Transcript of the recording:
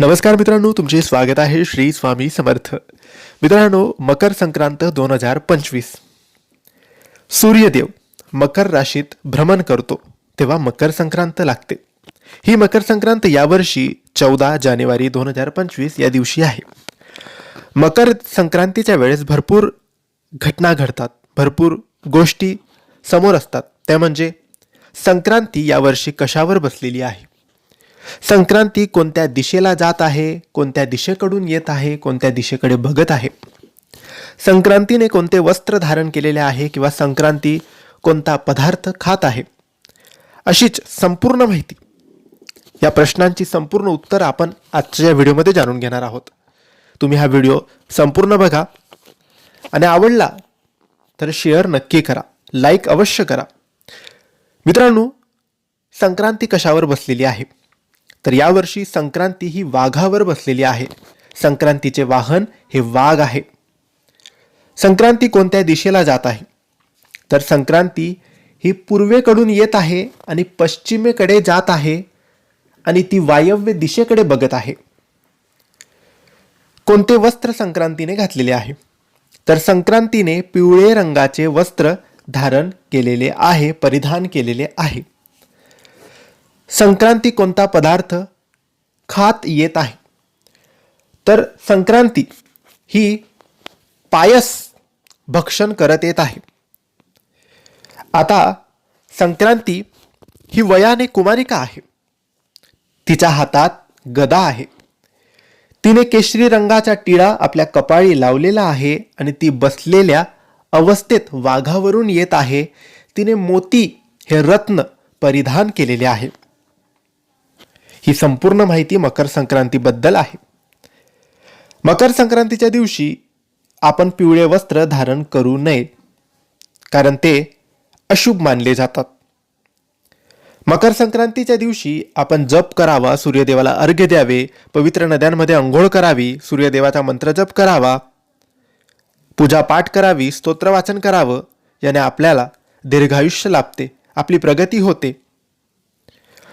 नमस्कार मित्रांनो तुमचे स्वागत आहे श्री स्वामी समर्थ. मित्रांनो मकर संक्रांत दोन हजार पंचवीस. सूर्यदेव मकर राशीत भ्रमण करतो तेव्हा मकर संक्रांत लागते. ही मकर संक्रांत यावर्षी चौदा जानेवारी दोन हजार पंचवीस या दिवशी आहे. मकर संक्रांतीच्या वेळेस भरपूर घटना घडतात भरपूर गोष्टी समोर असतात. त्या म्हणजे संक्रांती यावर्षी कशावर बसलेली आहे? संक्रांती कोणत्या दिशेला जात आहे कोणत्या दिशेकडून येत आहे कोणत्या दिशेकडे बघत आहे? संक्रांतीने कोणते वस्त्र धारण केलेले आहे किंवा संक्रांती कोणता पदार्थ खात आहे? अशीच संपूर्ण माहिती. या प्रश्नांची संपूर्ण उत्तर आपण आजच्या व्हिडिओमध्ये जाणून घेणार आहोत. तुम्ही हा व्हिडिओ संपूर्ण बघा. आणि आवडला तर शेअर नक्की करा. लाईक अवश्य करा. मित्रांनो संक्रांती कशावर बसलेली आहे? तर यावर्षी संक्रांती ही वाघावर बसलेली आहे. संक्रांतीचे वाहन हे वाघ आहे. संक्रांती कोणत्या दिशेला जात आहे? तर संक्रांती ही पूर्वेकडून येत आहे आणि पश्चिमेकडे जात आहे आणि ती वायव्य दिशेकडे बघत आहे. कोणते वस्त्र संक्रांतीने घातलेले आहे? तर संक्रांतीने पिवळे रंगाचे वस्त्र धारण केलेले आहे परिधान केलेले आहे. संक्रांती कोणता पदार्थ खात येत आहे? तर संक्रांती ही पायस भक्षण करत येत आहे. आता संक्रांती ही वयाने कुमारिका आहे. तिच्या हातात गदा आहे. तिने केशरी रंगाचा टिळा आपल्या कपाळी लावलेला आहे आणि ती बसलेल्या अवस्थेत वाघावरून येत आहे. तिने मोती हे रत्न परिधान केलेले आहे. ही संपूर्ण माहिती मकर संक्रांतीबद्दल आहे. मकर संक्रांतीच्या दिवशी आपण पिवळे वस्त्र धारण करू नये कारण ते अशुभ मानले जातात. मकर संक्रांतीच्या दिवशी आपण जप करावा सूर्यदेवाला अर्घ्य द्यावे पवित्र नद्यांमध्ये अंघोळ करावी सूर्यदेवाचा मंत्र जप करावा पूजा पाठ करावी स्तोत्र वाचन करावं याने आपल्याला दीर्घायुष्य लाभते आपली प्रगती होते.